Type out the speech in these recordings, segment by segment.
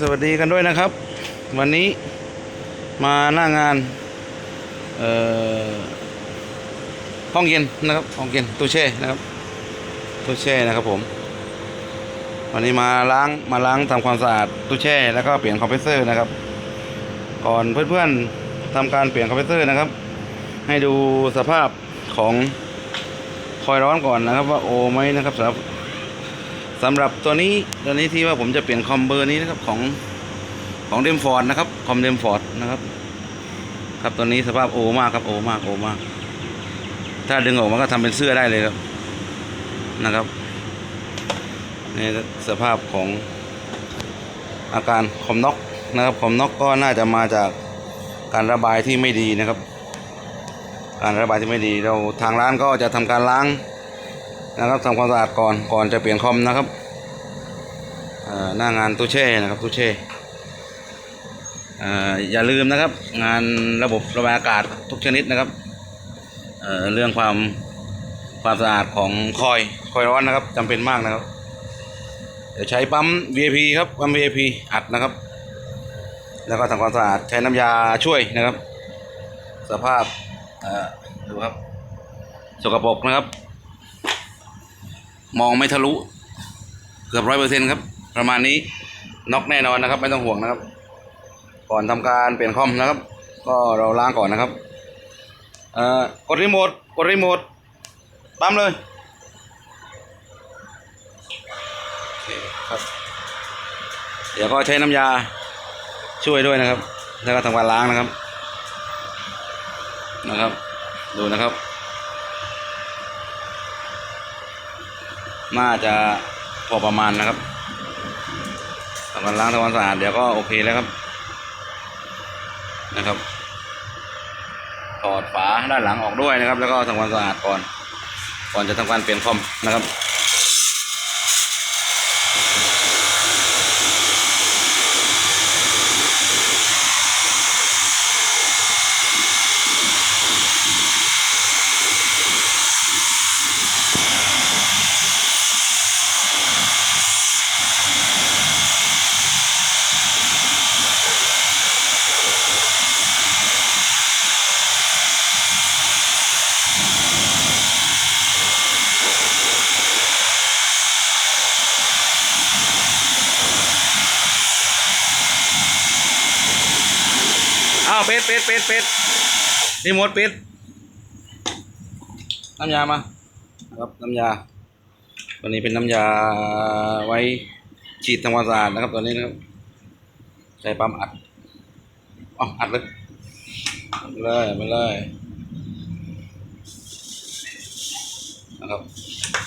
สวัสดีกันด้วยนะครับ วันนี้มาหน้างานห้องเย็นนะครับห้องเย็นตู้แช่นะครับตู้แช่นะครับผม วันนี้มาล้างมาล้างทำความสะอาดตู้แช่แล้วก็เปลี่ยนคอมเพรสเซอร์นะครับ ก่อนเพื่อนๆทำการเปลี่ยนคอมเพรสเซอร์นะครับ ให้ดูสภาพของคอยร้อนก่อนนะครับว่าโอไหมนะครับสำหรับ สำหรับตัวนี้ตัวนี้ที่ว่าผมจะเปลี่ยนคอมเบอร์นี้นะครับของของเดมฟอร์ดนะครับคอมเดมฟอร์ดนะครับ ครับตัวนี้สภาพโอมากครับโอมากโอมาก ถ้าดึงออกมาก็ทำเป็นเสื้อได้เลยครับนะครับนี่สภาพของอาการคอมน็อกนะครับคอมน็อกก็น่าจะมาจากการระบายที่ไม่ดีนะครับ การระบายที่ไม่ดีเราทางร้านก็จะทำการล้างนะครับทำความสะอาดก่อนก่อนจะเปลี่ยนคอมนะครับ หน้างานตู้แช่นะครับตู้แช่ออย่าลืมนะครับ งานระบบระบายอากาศทุกชนิดนะครับเเรื่องความความสะอาดของคอยคอยร้อนนะครับจำเป็นมากนะครับเดี๋ยวใช้ปั๊ม VIP ครับปั๊ม VIP อัดนะครับ แล้วก็ทำความสะอาดใช้น้ำยาช่วยนะครับ สภาพดูครับสกปรกนะครับ มองไม่ทะลุ เกือบร้อยเปอร์เซ็นต์ครับ ประมาณนี้น็อกแน่นอนนะครับ ไม่ต้องห่วงนะครับ ก่อนทำการเปลี่ยนคอมนะครับ ก็เราล้างก่อนนะครับเอ่อกดรีโมทกดรีโมทปั๊มเลยคครับเดี๋ยวก็ใช้น้ำยาช่วยด้วยนะครับ แล้วก็ทำการล้างนะครับนะครับ ดูนะครับ น่าจะพอประมาณนะครับ ทำการล้างทำความสะอาดเดี๋ยวก็โอเคแล้วครับ นะครับ ถอดฝาด้านหลังออกด้วยนะครับ แล้วก็ทำความสะอาดก่อน ก่อนจะทำการเปลี่ยนคอมนะครับ เป็ดเป็ดเป็ดเป็ดรีโมทเป็ดน้ำยามาครับน้ำยาตัวนี้เป็นน้ำยาไว้ฉีดทำความสะอาดนะครับตัวนี้นะครับใช้ปั๊มอัดอ๋ออัดเลยอัดเลยไปเลยนะครับ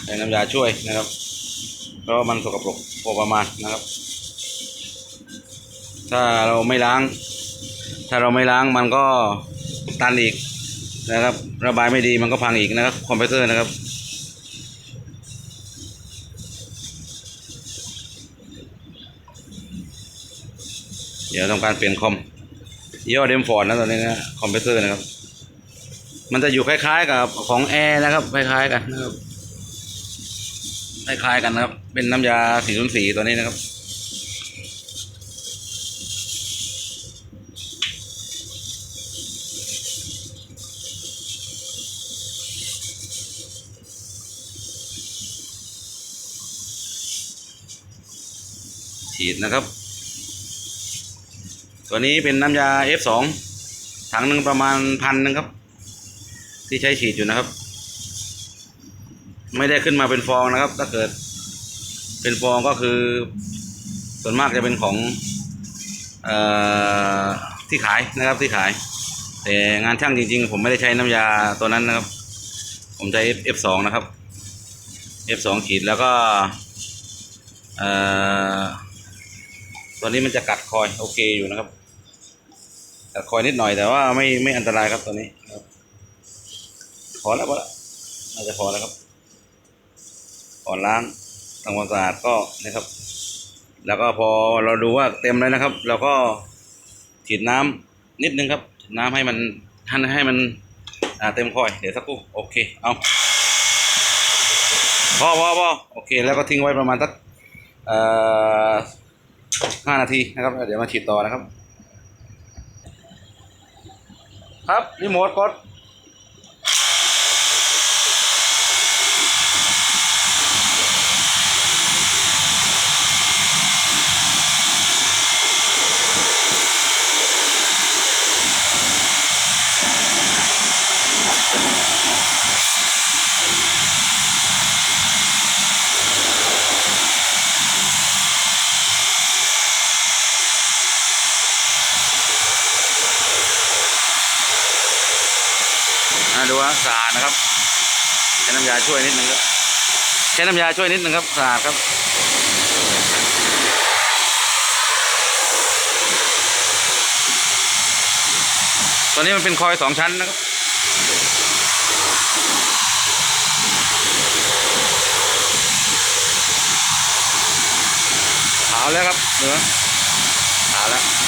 ใช้น้ำยาช่วยนะครับเพราะว่ามันสกปรกพอประมาณนะครับ ถ้าเราไม่ล้าง ถ้าเราไม่ล้างมันก็ตันอีกนะครับ ระบายไม่ดีมันก็พังอีกนะครับคอมเพรสเซอร์นะครับเดี๋ยวทำการเปลี่ยนคอมยี่ห้อเดมฟอร์ดนะตอนนี้นะคอมเพรสเซอร์นะครับ มันจะอยู่คล้ายๆกับของแอร์นะครับคล้ายๆกันนะครับคล้ายๆกันนะครับ เป็นน้ำยาสีส้มสีตัวนี้นะครับ ฉีดนะครับ ตัวนี้เป็นน้ำยา F2 ถังหนึ่งประมาณพันนึงครับ ที่ใช้ฉีดอยู่นะครับ ไม่ได้ขึ้นมาเป็นฟองนะครับ ถ้าเกิด เป็นฟองก็คือ ส่วนมากจะเป็นของออที่ขายนะครับที่ขาย แต่งานช่างจริง ๆ ผมไม่ได้ใช้น้ำยาตัวนั้นนะครับ ผมใช้ F2 นะครับ F2 ฉีดแล้วก็ เอ่อ ตัวนี้มันจะกัดคอยโอเคอยู่นะครับกัดคอยนิดหน่อยแต่ว่าไม่ไม่อันตรายครับตัวนี้ครับพอแล้วพอแล้วน่าจะพอแล้วครับก่อนล้างทำความสะอาดก็นะครับ แล้วก็พอเราดูว่าเต็มแล้วนะครับเราก็ฉีดน้ำนิดนึงครับฉีดน้ำให้มันให้ให้มันอ่าเต็มคอยเดี๋ยวสักครู่โอเคเอาพอพอพอโอเค แล้วก็ทิ้งไว้ประมาณสักเอ่อ ห้านาทีนะครับ เดี๋ยวมาฉีดต่อนะครับ ครับรีโมทกด สะอาดนะครับใช้น้ำยาช่วยนิดนึงครับใช้น้ำยาช่วยนิดนึงครับสะอาดครับตัวนี้มันเป็นคอยสองชั้นนะครับขาวแล้วครับเนื้อขาวแล้ว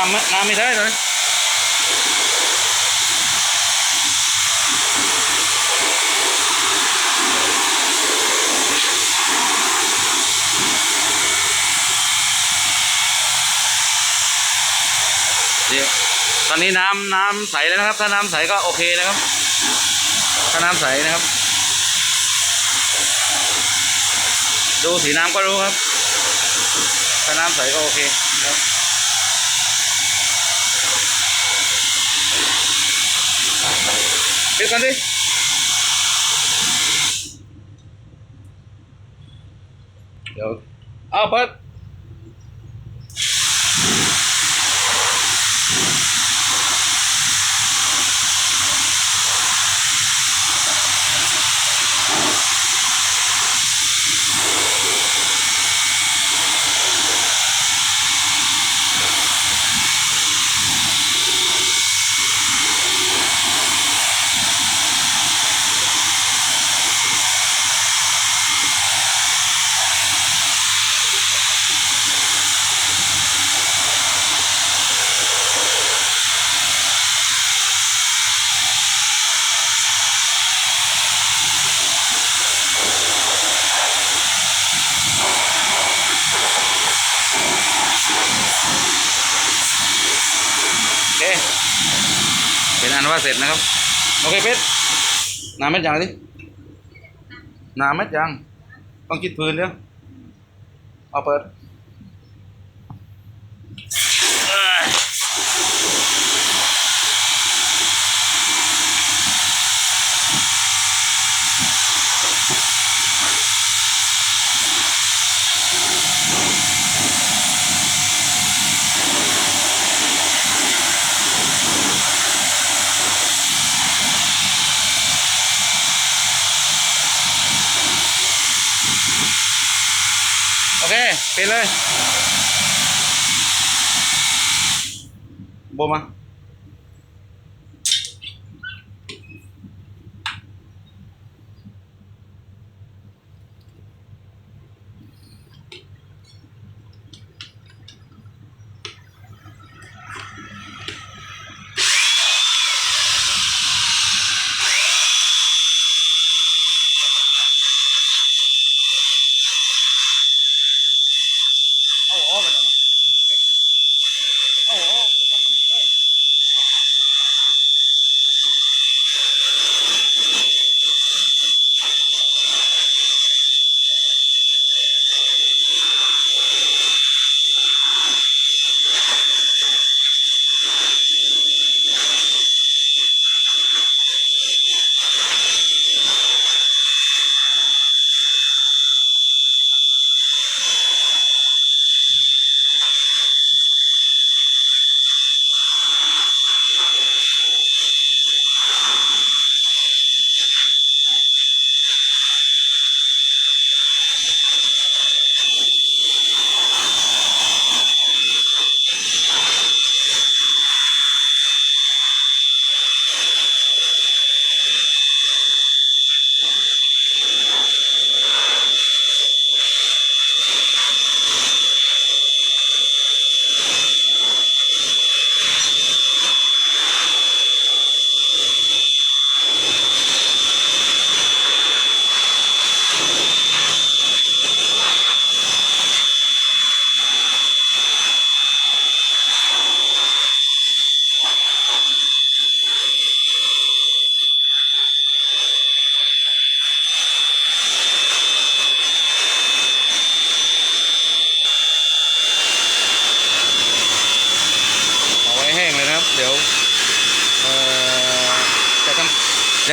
น้ำไม่น้ำไม่ได้เลยเดี๋ยวตอนนี้น้ำน้ำใสแล้วนะครับ ถ้าน้ำใสก็โอเคนะครับ ถ้าน้ำใสนะครับ ดูสีน้ำก็รู้ครับ ถ้าน้ำใสก็โอเคนะครับ ปิดกั เคเป็นอันว่าเสร็จนะครับ โอเคเป็ดน้ำเม็ดยังดิน้ำเม็ดยังต้องคิดพื้นเดี๋ยวเอาเปิดเอ้ยโอ เลยโบมา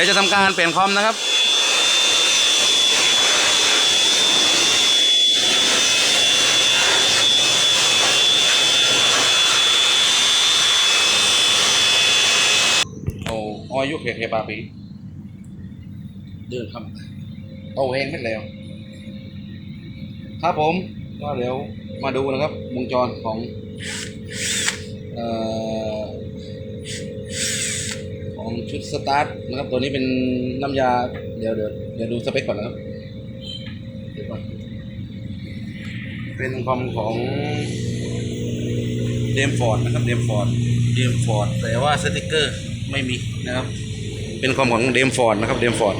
ดี๋ยวจะทำการเปลี่ยนคอมนะครับโอ้อายุเพียงแค่ปาปีเดินครับโตเองไม่แล้ว ครับผมก็เดี๋ยวมาดูนะครับวงจรของ เอ่อของ ชุดสตาร์ทนะครับ ตัวนี้เป็นน้ำยา เดี๋ยวเดี๋ยวเดี๋ยวดูสเปคก่อนนะครับเดี๋ยวก่อนเป็นคอมของเดมฟอร์ดนะครับเดมฟอร์ดเดมฟอร์ดแต่ว่าสติกเกอร์ไม่มีนะครับ เป็นคอมของเดมฟอร์ดนะครับเดมฟอร์ด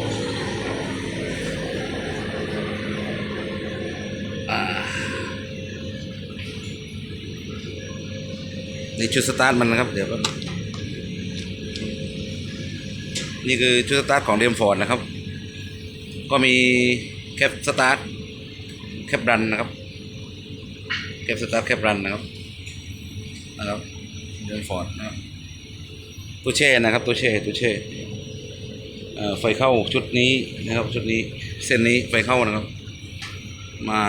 นี่ชุดสตาร์ทมันนะครับ เดี๋ยวก็ นี่คือชุดสตาร์ทของเดมฟอร์ดนะครับ ก็มีแคปสตาร์ทแคปรันนะครับแคปสตาร์ทแคปรันนะครับนะครับเดมฟอร์ดนะครับตัวเช่นะครับตัวเช่ตัวเช่ไฟเข้าชุดนี้นะครับชุดนี้เส้นนี้ไฟเข้านะครับ มา